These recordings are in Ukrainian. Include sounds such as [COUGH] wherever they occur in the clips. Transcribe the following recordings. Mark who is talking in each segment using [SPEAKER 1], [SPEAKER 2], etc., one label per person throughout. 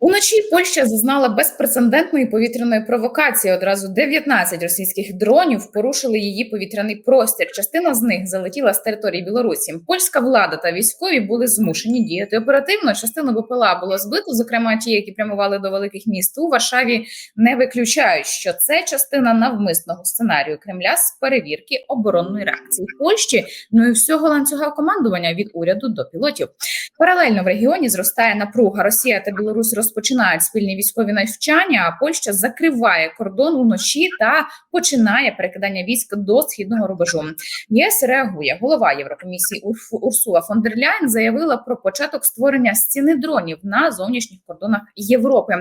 [SPEAKER 1] Уночі Польща зазнала безпрецедентної повітряної провокації. Одразу 19 російських дронів порушили її повітряний простір. Частина з них залетіла з території Білорусі. Польська влада та військові були змушені діяти оперативно. Частину БПЛА було збито, зокрема ті, які прямували до великих міст у Варшаві, не виключають, що це частина навмисного сценарію Кремля з перевірки оборонної реакції Польщі. Ну і всього ланцюга командування від уряду до пілотів. Паралельно в регіоні зростає напруга. Росія та Білорусь розпочинають спільні військові навчання. А Польща закриває кордон уночі та починає перекидання військ до східного рубежу. ЄС реагує. Голова Єврокомісії Урсула фон дер Ляйн заявила про початок створення стіни дронів на зовнішніх кордонах Європи.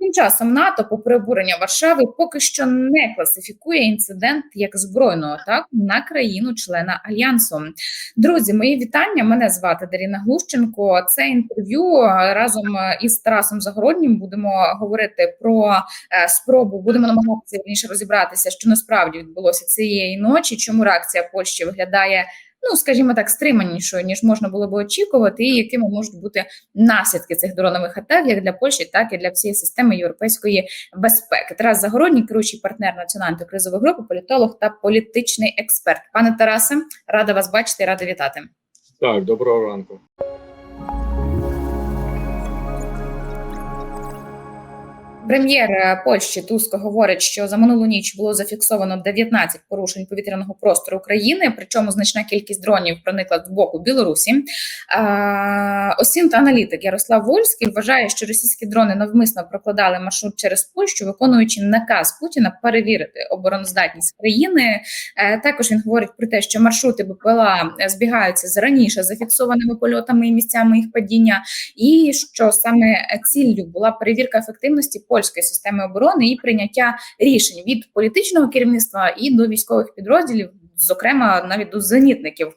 [SPEAKER 1] Тим часом НАТО, попри обурення Варшави, поки що не класифікує інцидент як збройну атаку на країну-члена альянсу. Друзі, мої вітання. Мене звати Даріна Глущенко. Це інтерв'ю разом е, із Тарасом Загороднім будемо говорити про е, спробу. Будемо намагатися вірніше розібратися, що насправді відбулося цієї ночі. Чому реакція Польщі виглядає? Ну, скажімо так, стриманішою ніж можна було би очікувати, і якими можуть бути наслідки цих дронових атак як для Польщі, так і для всієї системи європейської безпеки. Тарас Загородній, керуючий партнер національної кризової групи, політолог та політичний експерт. Пане Тарасе, рада вас бачити, рада вітати.
[SPEAKER 2] Так, доброго ранку.
[SPEAKER 1] Прем'єр е, Польщі Туско говорить, що за минулу ніч було зафіксовано 19 порушень повітряного простору України. Причому значна кількість дронів проникла з боку Білорусі. Осінт аналітик Ярослав Вольський вважає, що російські дрони навмисно прокладали маршрут через Польщу, виконуючи наказ Путіна перевірити обороноздатність країни. Е, Також він говорить про те, що маршрути БПЛА збігаються з раніше зафіксованими польотами і місцями їх падіння, і що саме ціллю була перевірка ефективності польської системи оборони і прийняття рішень від політичного керівництва і до військових підрозділів. Зокрема, навіть до зенітників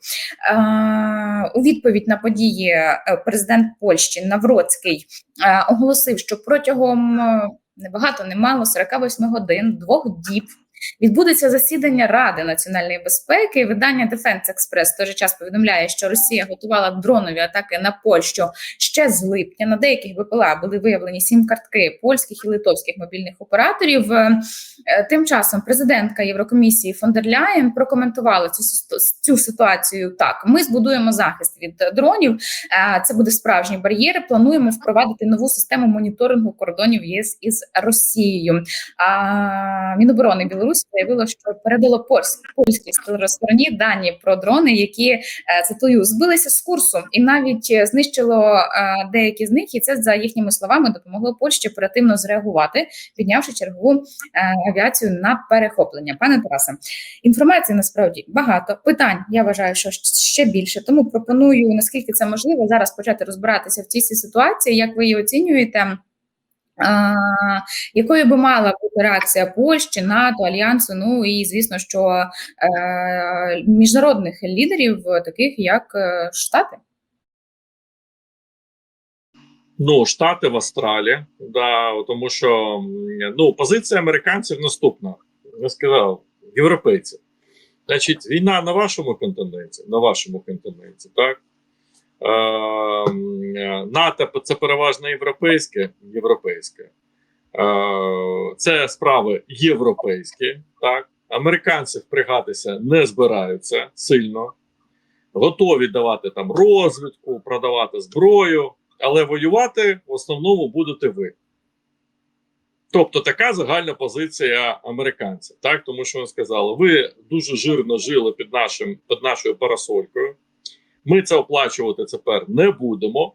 [SPEAKER 1] Е, у відповідь на події е, президент Польщі Навроцький е, оголосив, що протягом небагато, немало 48 годин, двох діб відбудеться засідання Ради національної безпеки. Видання Defense Express в той же час повідомляє, що Росія готувала дронові атаки на Польщу ще з липня. На деяких БПЛА були виявлені сім картки польських і литовських мобільних операторів. Е, е, Тим часом президентка Єврокомісії фон прокоментувала цю цю ситуацію так: ми збудуємо захист від дронів. е, Це буде справжній бар'єр. Плануємо впровадити нову систему моніторингу кордонів ЄС із Росією. А Міноборони Білорусі заявило, що передало польсь- польській стороні дані про дрони, які е, цитую збилися з курсу, і навіть е, знищило е, деякі з них. І це за їхніми словами допомогло Польщі оперативно зреагувати, піднявши чергову авіацію на перехоплення. Пане Тарасе, інформації насправді багато питань. Я вважаю, що ще більше. Тому пропоную, наскільки це можливо, зараз почати розбиратися в цій ситуації. Як ви її оцінюєте? Якою би мала бути реакція Польщі, НАТО, Альянсу? Ну і звісно, що е, міжнародних лідерів, таких як е, Штати?
[SPEAKER 2] Ну, Штати в Австралії, да, тому що ну, позиція американців наступна. Я сказав, європейці. Значить, війна на вашому континенті, на вашому континенті, так? Е, м, е, НАТО це переважно європейське, європейське. Е, це справи європейські, так? Американці впрягатися не збираються сильно, готові давати там розвідку, продавати зброю, але воювати в основному будете ви. Тобто така загальна позиція американців, так тому що вони сказали, ви дуже жирно жили під нашим під нашою парасолькою. Ми це оплачувати тепер не будемо,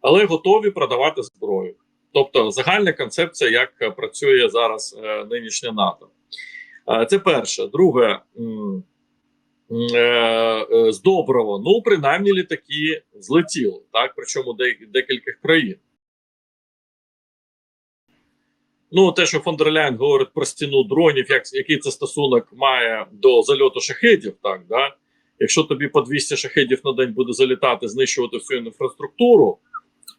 [SPEAKER 2] але готові продавати зброю. Тобто, загальна концепція, як е, працює зараз е, нинішнє НАТО. Е, це перше. Друге, е, з доброго, ну, принаймні літаки злетіли, так, причому де, декількох країн. Ну, те, що фон дер Ляйн говорить про стіну дронів, як, який це стосунок має до зальоту шахедів, так, да? Якщо тобі по 200 шахедів на день буде залітати, знищувати всю інфраструктуру,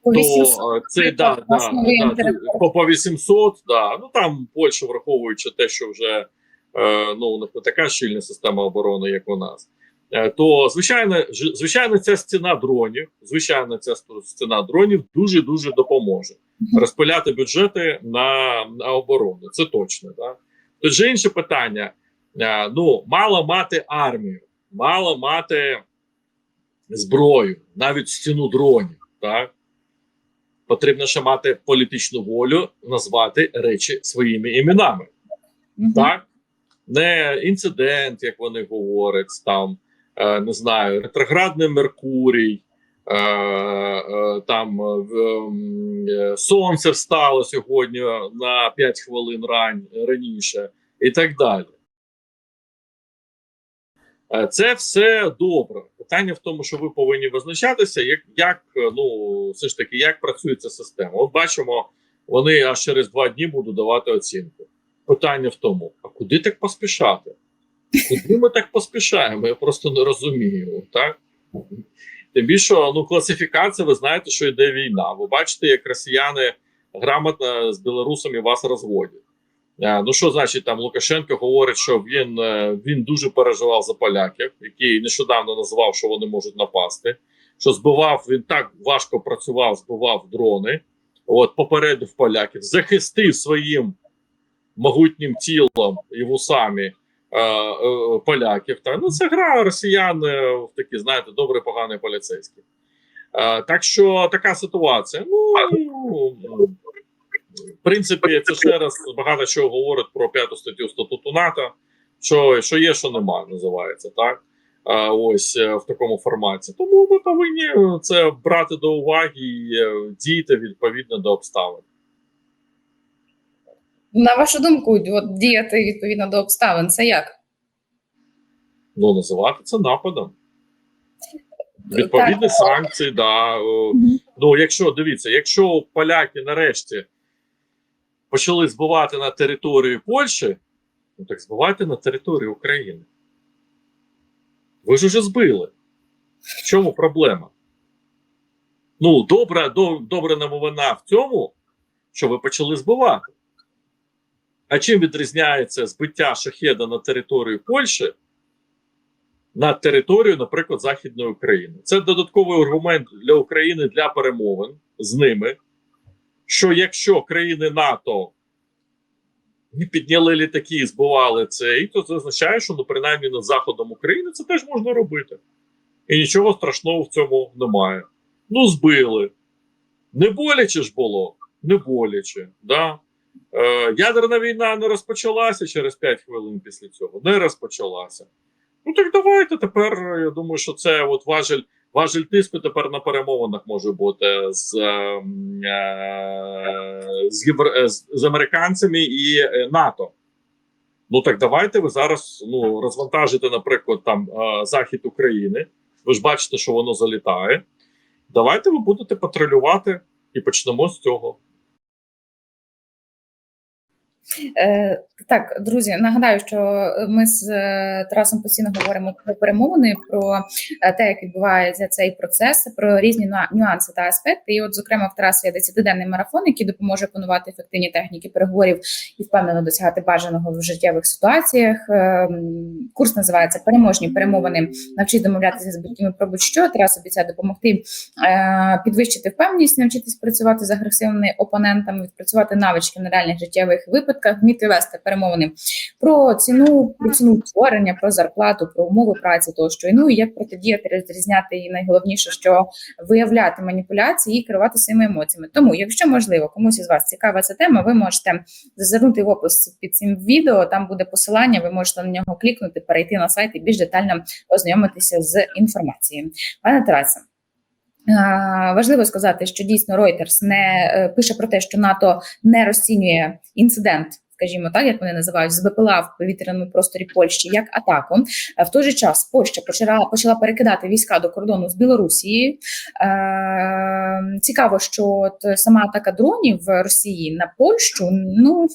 [SPEAKER 1] По
[SPEAKER 2] то
[SPEAKER 1] 800
[SPEAKER 2] е, це да, да, да, по, по 800, да. Ну там Польща, враховуючи те, що вже е, ну, у них не така щільна система оборони, як у нас. е, то звичайно, звичайно, ця стіна дронів, звичайно, ця стіна дронів дуже дуже допоможе розпиляти бюджети на, на оборону. Це точно. Тут же інше питання: Е, ну, мало мати армію, мало мати зброю, навіть стіну дронів. Так? Потрібно ще мати політичну волю назвати речі своїми іменами.
[SPEAKER 1] Мгм.
[SPEAKER 2] Так? Не інцидент, як вони говорять, там е, не знаю, ретроградний Меркурій, е, е, там сонце встало сьогодні на 5 хвилин ран, раніше, і так далі. Е, Це все добре. Питання в тому, що ви повинні визначатися, як, як е, ну все ж таки, як працює ця система. От бачимо, вони аж через два дні будуть давати оцінку. Питання в тому: а куди так поспішати? Куди ми так поспішаємо? Я просто не розумію. Так? Тим більше, ну, класифікація, ви знаєте, що йде війна. Ви бачите, як росіяни грамотно з білорусами вас розводять. Е, Ну, що значить, там Лукашенко говорить, що він, е, він дуже переживав за поляків, який нещодавно назвав, що вони можуть напасти. Що збивав, він так важко працював, збивав дрони, от попередив поляків, захистив своїм могутнім тілом і вусами е, е, поляків. Та ну це гра росіян е, в такі, знаєте, добре, поганий поліцейські. Е, так що така ситуація. Ну в принципі, це ще раз багато чого говорить про п'яту статтю статуту НАТО. Що, що є, що немає, називається так. Е, ось е, в такому форматі. Тому ми повинні це брати до уваги і е, діяти відповідно до обставин.
[SPEAKER 1] На вашу думку, от, діяти відповідно до обставин, це як?
[SPEAKER 2] Ну, називати це нападом. Відповідні санкції, да. о, Ну, якщо дивіться, якщо поляки нарешті почали збивати на території Польщі, ну так збивайте на території України. Ви ж уже збили. В чому проблема? Ну, добра, до, добра новина в цьому, що ви почали збивати. А чим відрізняється збиття шахеда на території Польщі на територію, наприклад, Західної України? Це додатковий аргумент для України для перемовин з ними. Що якщо країни НАТО не підняли літаки і збивали цей, то це означає, що ну, принаймні над заходом України це теж можна робити. І нічого страшного в цьому немає. Ну, збили. Не боляче ж було, не боляче. Да? Е, ядерна війна не розпочалася через 5 хвилин після цього. Не розпочалася. Ну так давайте тепер. Я думаю, що це от важель, важель тиску тепер на перемовинах може бути з, е, з, євро, з американцями і е, НАТО. Ну так давайте ви зараз ну, розвантажите, наприклад, там е, захід України. Ви ж бачите, що воно залітає. Давайте ви будете патрулювати і почнемо з цього.
[SPEAKER 1] Е, так, друзі, нагадаю, що ми з е, Тарасом постійно говоримо про перемовини, про е, те, як відбувається цей процес, про різні нюанси та аспекти. І, от, зокрема, в Тараса є 10-денний марафон, який допоможе опанувати ефективні техніки переговорів і впевнено досягати бажаного в життєвих ситуаціях. Курс називається Переможні перемовини. Навчись домовлятися з батьками про будь-що. Тарас обіцяє допомогти підвищити впевненість, навчитись працювати з агресивними опонентами, відпрацювати навички на реальних життєвих випадках, вміти вести перемовини про ціну, про ціну утворення, про зарплату, про умови праці тощо. Ну і як протидіяти, розрізняти і найголовніше, що виявляти маніпуляції і керувати своїми емоціями. Тому, якщо можливо, комусь із вас цікава ця тема, ви можете зазирнути в опис під цим відео. Там буде посилання. Ви можете на нього клікнути, перейти на сайт і більш детально ознайомитися з інформацією. Пане Тарасе. Важливо сказати, що дійсно Reuters не е, пише про те, що НАТО не розцінює інцидент, скажімо так, як вони називають, з БПЛА в повітряному просторі Польщі як атаку. Е, В той же час Польща почала почала перекидати війська до кордону з Білорусією. Е, Цікаво, що от сама атака дронів в Росії на Польщу ну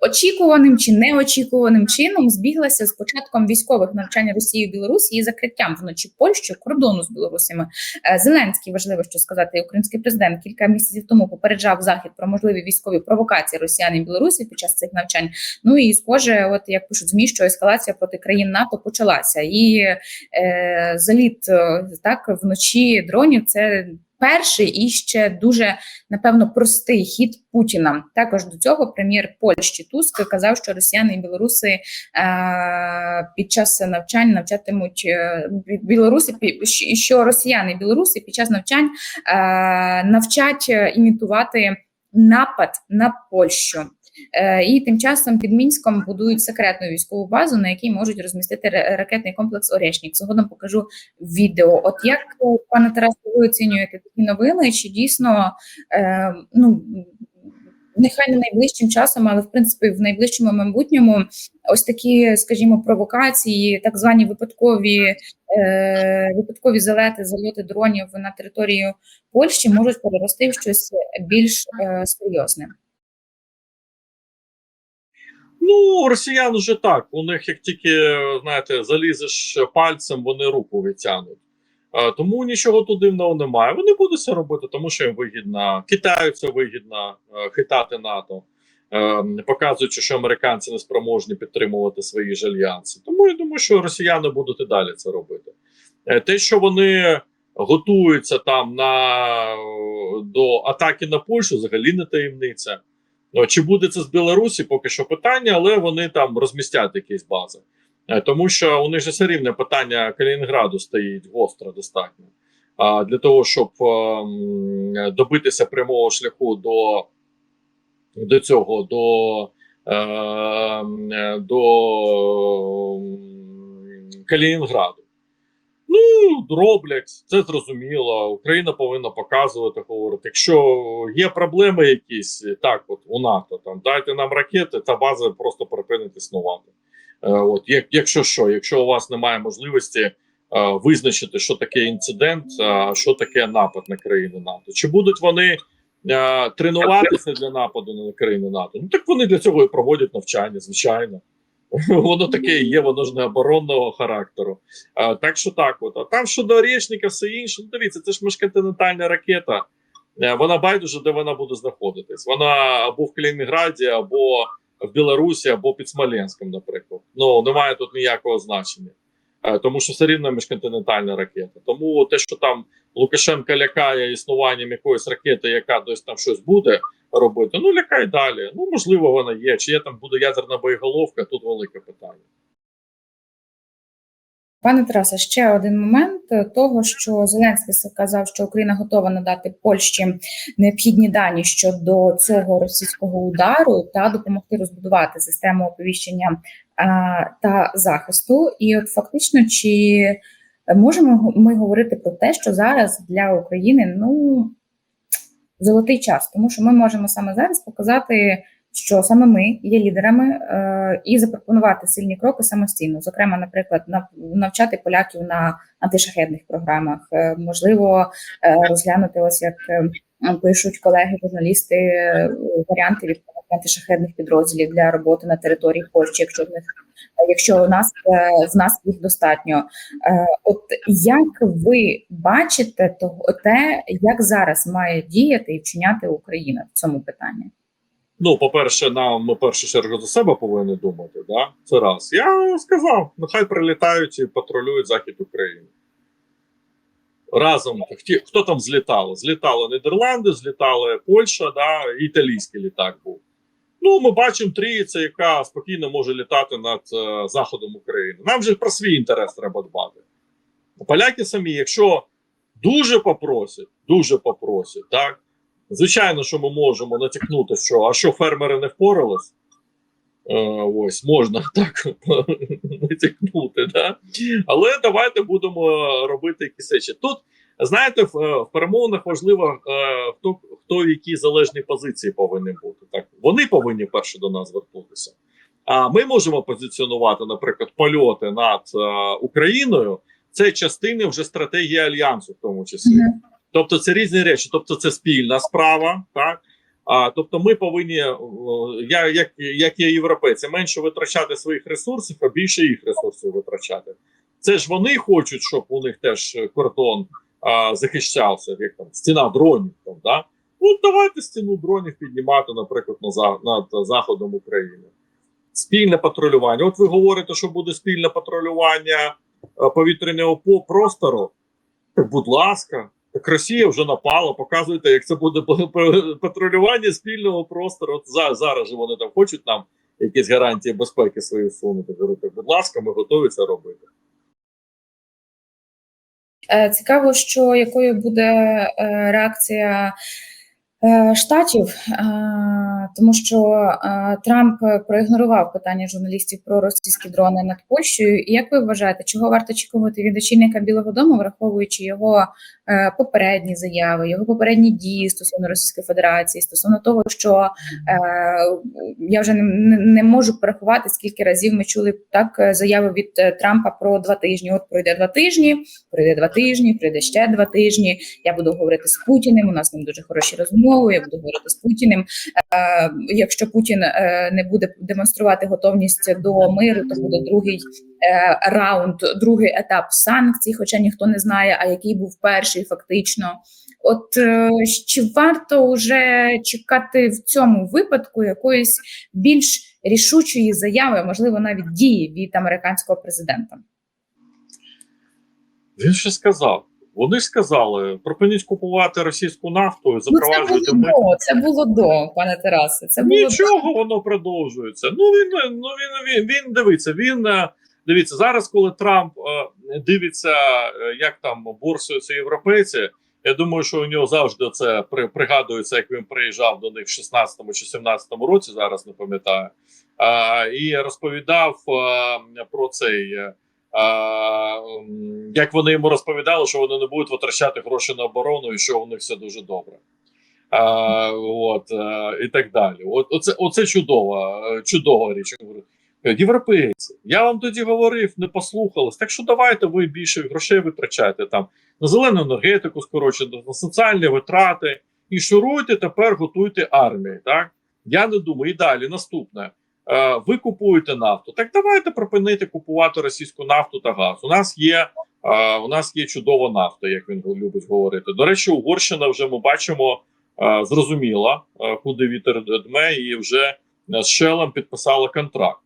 [SPEAKER 1] очікуваним чи неочікуваним чином збіглася з початком військових навчань Росії в Білорусі і закриттям вночі Польщі кордону з білорусами. Е, Зеленський важливо, що сказати, український президент кілька місяців тому попереджав захід про можливі військові провокації росіян і Білорусі під час цих навчань. Ну і схоже, от як пишуть змі, що ескалація проти країн НАТО почалася, і е, заліт е, так вночі дронів це. Перший і ще дуже напевно простий хід Путіна. Також до цього прем'єр Польщі Туск казав, що росіяни і білоруси е, під час навчань навчатимуть е, білоруси, що росіяни і білоруси під час навчань е, навчать е, імітувати напад на Польщу. Е, І тим часом під Мінськом будують секретну військову базу, на якій можуть розмістити ракетний комплекс Орєшнік. Згодом покажу відео. От як е, пане Тарасе, ви оцінюєте такі новини? Чи дійсно е, ну нехай не найближчим часом, але в принципі в найближчому майбутньому ось такі, скажімо, провокації, так звані випадкові випадкові залети, зальоти дронів на територію Польщі можуть перерости в щось більш серйозне.
[SPEAKER 2] Ну, росіян вже так. У них як тільки знаєте, залізеш пальцем, вони руку відтягнуть. Е, Тому нічого тут дивного немає. Вони будуть це робити, тому що їм вигідно. Китаю це вигідно е, хитати НАТО, е, показуючи, що американці не спроможні підтримувати свої ж альянси. Тому я думаю, що росіяни будуть і далі це робити. Те, що вони готуються там на, до атаки на Польщу, взагалі не таємниця. Ну, Чи буде це з Білорусі, поки що питання, але вони там розмістять якісь бази. Е, Тому що у них же все рівне питання Калінінграду стоїть гостро достатньо. А для того, щоб ем, добитися прямого шляху до, до цього, до, е, до Калінінграду. Ну, роблять, це зрозуміло. Україна повинна показувати, говорити. Якщо є проблеми якісь, так, от у НАТО, там дайте нам ракети, та база просто припинить існувати. Е, от, як, якщо що, якщо у вас немає можливості е, визначити, що таке інцидент, а що таке напад на країну НАТО, чи будуть вони е, тренуватися для нападу на країну НАТО? Ну так вони для цього і проводять навчання, звичайно. [LAUGHS] Воно таке є, воно ж не оборонного характеру. А, так що так, от. А там щодо Орєшника, все інше, ну дивіться, це ж міжконтинентальна ракета. Е, Вона байдуже, де вона буде знаходитись. Вона або в Калінінграді, або в Білорусі, або під Смоленськом, наприклад. Ну немає тут ніякого значення. Е, Тому що все рівно міжконтинентальна ракета. Тому те, що там Лукашенка лякає існуванням якоїсь ракети, яка десь там щось буде робити, ну лякай далі. Ну можливо, вона є. Чи є там буде ядерна боєголовка? Тут велике питання.
[SPEAKER 1] Пане Тарасе, ще один момент того, що Зеленський сказав, що Україна готова надати Польщі необхідні дані щодо цього російського удару та допомогти розбудувати систему оповіщення та захисту. І от фактично, чи можемо ми говорити про те, що зараз для України ну золотий час, тому що ми можемо саме зараз показати. Що саме ми є лідерами е, і запропонувати сильні кроки самостійно, зокрема, наприклад, нав- навчати поляків на антишахедних програмах, е, можливо, е, розглянути ось як е, пишуть колеги, журналісти, е, варіанти відповідних антишахедних підрозділів для роботи на території Польщі, якщо в них якщо у нас е, в нас їх достатньо. Е, От як ви бачите того те, як зараз має діяти і вчиняти Україна в цьому питанні?
[SPEAKER 2] Ну, по-перше, нам ми першу чергу за себе повинні думати. Да? Це раз. Я сказав, нехай прилітають і патрулюють захід України. Разом хто там злітало? Злітали Нідерланди, злітали Польща, да, італійський літак був. Ну, ми бачимо трійця, яка спокійно може літати над е, заходом України. Нам же про свій інтерес треба дбати. Поляки самі, якщо дуже попросять, дуже попросять, так. Звичайно, що ми можемо натякнути, що а що фермери не впорались. Е, ось можна [LAUGHS] так натякнути, да? але давайте будемо робити якісь речі. Тут знаєте, в, перемовинах важливо е, хто хто в якій залежній позиції повинен бути. Так вони повинні перше до нас звернутися. А ми можемо позиціонувати, наприклад, польоти над е, Україною. Це частини вже стратегії альянсу, в тому числі. Тобто це різні речі. Тобто, це спільна справа, так а тобто, ми повинні, я як, як є європейці, менше витрачати своїх ресурсів, а більше їх ресурсів витрачати. Це ж вони хочуть, щоб у них теж кордон а, захищався, як там стіна дронів. Там, да? Ну, давайте стіну дронів піднімати, наприклад, на над заходом України. Спільне патрулювання. От ви говорите, що буде спільне патрулювання е, повітряного по- простору. Будь ласка, так Росія вже напала, показуйте, як це буде патрулювання спільного простору. От за, зараз же вони там хочуть нам якісь гарантії безпеки свої сунути. Так, будь ласка, ми готові це робити.
[SPEAKER 1] Е, Цікаво, що якою буде е, реакція е, штатів, тому що е, Трамп проігнорував питання журналістів про російські дрони над Польщею. І як ви вважаєте, чого варто очікувати від очільника Білого Дому, враховуючи його е, попередні заяви, його попередні дії стосовно Російської Федерації, стосовно того, що е, я вже не, можу порахувати, скільки разів ми чули так заяви від Трампа про два тижні. От пройде два тижні, пройде два тижні, пройде ще два тижні. Я буду говорити з Путіним. У нас ним дуже хороші розмови. Я буду говорити з Путіним. Е, якщо Путін е, не буде демонструвати готовність до миру, то буде другий е, раунд, другий етап санкцій, хоча ніхто не знає, а який був перший фактично. От чи варто вже чекати в цьому випадку якоїсь більш рішучої заяви, можливо, навіть дії від американського президента?
[SPEAKER 2] Він ще сказав. Вони ж сказали: припиніть купувати російську нафту і
[SPEAKER 1] Ну, це було до, це було до, пане Тарасе. Це було
[SPEAKER 2] Нічого воно продовжується. Ну він ну він він, він дивиться. Він е, дивіться зараз, коли Трамп е, дивиться, е, як там борсуються європейці. Я думаю, що у нього завжди це при, пригадується, як він приїжджав до них в 16-му чи 17-му році. Зараз не пам'ятаю. А, і розповідав е, про цей. Е, як вони йому розповідали, що вони не будуть витрачати гроші на оборону і що у них все дуже добре. А, от, а, і так далі. От, оце, оце чудова, е, чудова річ. «Е, Європейці, я вам тоді говорив, не послухались. Так що давайте ви більше грошей витрачайте там на зелену енергетику, скорочено, на соціальні витрати і шуруйте тепер, готуйте армії. Так я не думаю. І далі наступне. Е, ви купуєте нафту. Так давайте припинити купувати російську нафту та газ. У нас є е, у нас є чудова нафта, як він любить говорити. До речі, Угорщина вже ми бачимо е, зрозуміла, куди вітер дме, і вже з Шелем підписала контракт.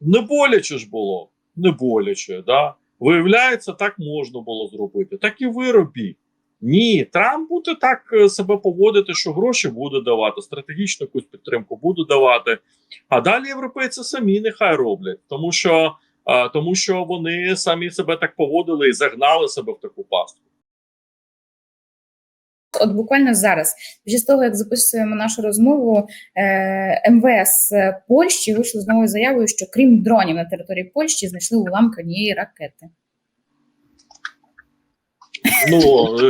[SPEAKER 2] Не боляче ж було, не боляче. Да? Виявляється, так можна було зробити. Так і ви робіть. Ні, Трамп буде так е, себе поводити, що гроші буде давати, стратегічну якусь підтримку буде давати. А далі європейці самі нехай роблять, тому що, а, тому що вони самі себе так поводили і загнали себе в таку пастку.
[SPEAKER 1] От буквально зараз, після того як записуємо нашу розмову, е, МВС Польщі вийшло з новою заявою, що крім дронів на території Польщі знайшли уламки однієї ракети.
[SPEAKER 2] Ну е,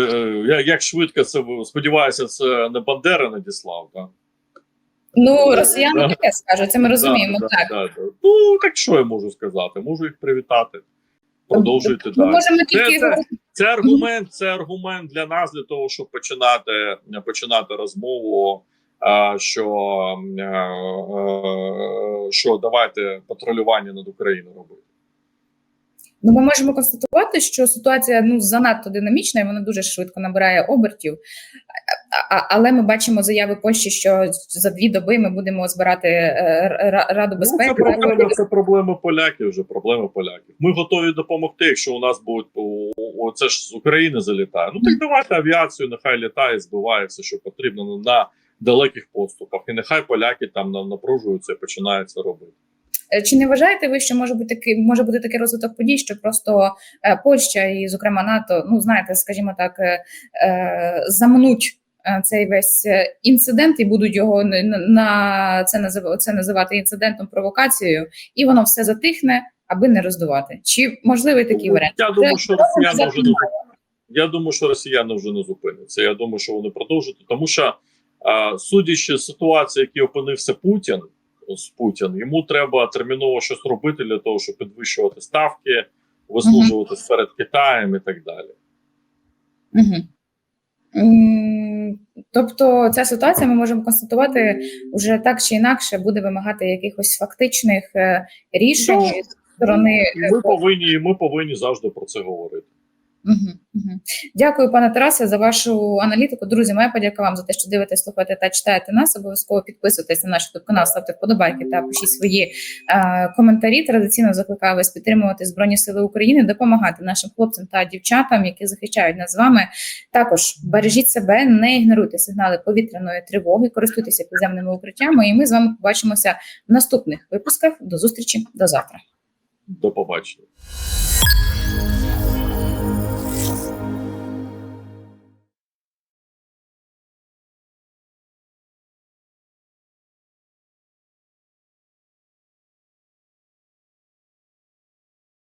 [SPEAKER 2] е, як швидко це сподіваюся, це не Бандера надіслав. Так?
[SPEAKER 1] Ну, росіяни
[SPEAKER 2] Да.
[SPEAKER 1] таке скажуть, це ми розуміємо.
[SPEAKER 2] Да,
[SPEAKER 1] так
[SPEAKER 2] да, да, да. Ну так що я можу сказати? Можу їх привітати. Продовжуйте далі.
[SPEAKER 1] можемо
[SPEAKER 2] Це,
[SPEAKER 1] тільки
[SPEAKER 2] це, це аргумент, це аргумент для нас для того, щоб починати починати розмову. Що, е, е, що давайте патрулювання над Україною робити.
[SPEAKER 1] Ну, ми можемо констатувати, що ситуація ну занадто динамічна, і вона дуже швидко набирає обертів. Але ми бачимо заяви Польщі, що за дві доби ми будемо збирати е, Ра- Раду
[SPEAKER 2] Ну,
[SPEAKER 1] безпеки.
[SPEAKER 2] це проблеми, це проблеми поляків. Вже проблеми поляків. Ми готові допомогти, якщо у нас будуть це ж з України залітає. Ну так давайте авіацію, нехай літає, збиває все, що потрібно на, на далеких поступах, і нехай поляки там напружуються і починають це робити.
[SPEAKER 1] Е, Чи не вважаєте ви, що може бути такий може бути такий розвиток подій, що просто е, Польща і, зокрема, НАТО, ну знаєте, скажімо так, е, замнуть цей весь інцидент і будуть його на це назив, це називати інцидентом, провокацією, і воно все затихне, аби не роздувати? Чи можливий такий
[SPEAKER 2] Ну,
[SPEAKER 1] варіант?
[SPEAKER 2] Я думаю, що росіяни вже не я думаю, що росіяни вже не зупиняться. Я думаю, що вони продовжують, тому що судячи з ситуації, в якій опинився Путін з Путін, йому треба терміново щось робити для того, щоб підвищувати ставки, вислужуватись перед Китаєм і так далі.
[SPEAKER 1] Угу. Тобто ця ситуація ми можемо констатувати вже так чи інакше буде вимагати якихось фактичних е, рішень
[SPEAKER 2] Ну,
[SPEAKER 1] сторони.
[SPEAKER 2] Ми повинні, ми повинні завжди про це говорити.
[SPEAKER 1] Дякую, пане Тарасе, за вашу аналітику. Друзі, моя подяка вам за те, що дивитесь, слухаєте та читаєте нас. Обов'язково підписуйтесь на наш канал, ставте вподобайки та пишіть свої е, коментарі. Традиційно закликаю вас підтримувати Збройні Сили України, допомагати нашим хлопцям та дівчатам, які захищають нас з вами. Також бережіть себе, не ігноруйте сигнали повітряної тривоги, користуйтеся підземними укриттями. І ми з вами побачимося в наступних випусках. До зустрічі до завтра.
[SPEAKER 2] До побачення.